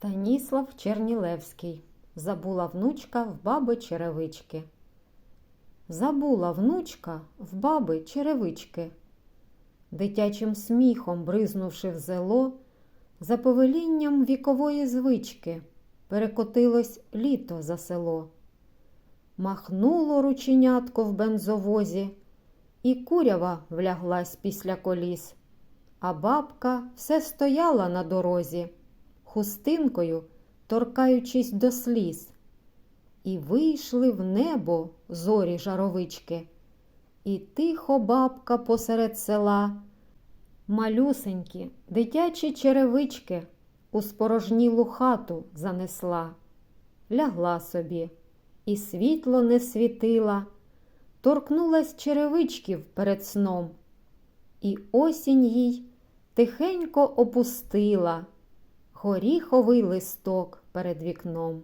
Станіслав Чернілевський. Забула внучка в баби черевички. Забула внучка в баби черевички. Дитячим сміхом бризнувши в зело, за повелінням вікової звички, перекотилось літо за село. Махнуло рученятко в бензовозі, і курява вляглась після коліс, а бабка все стояла на дорозі, хустинкою торкаючись до сліз. І вийшли в небо зорі жаровички, і тихо бабка посеред села, малюсенькі дитячі черевички у спорожнілу хату занесла, лягла собі, і світло не світила, торкнулась черевичків перед сном, і осінь їй тихенько опустила горіховий листок перед вікном.